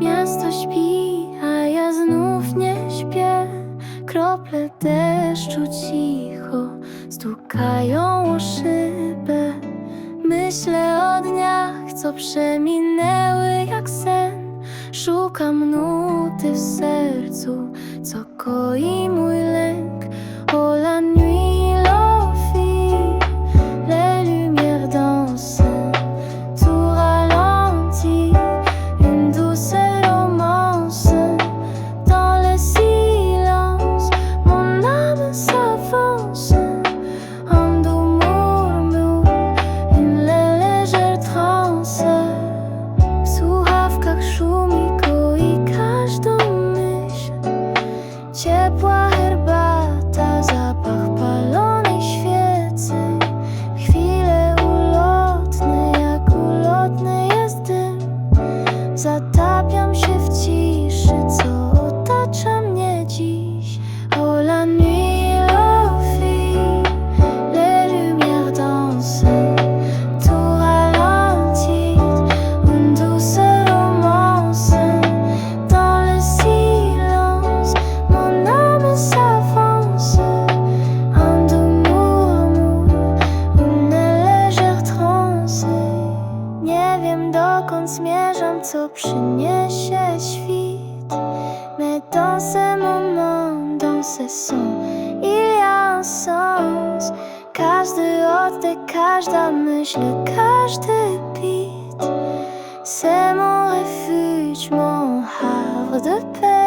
Miasto śpi, a ja znów nie śpię. Krople deszczu cicho stukają o szybę Myślę o dniach, co przeminęły jak sen. Szukam nuty w sercu, co koi mój lęk. Co przyniesie świt. Mais dans ce moment, dans ce son, il y a un sens Każdy oddech, każda myśl, każdy beat. C'est mon refuge, mon havre de paix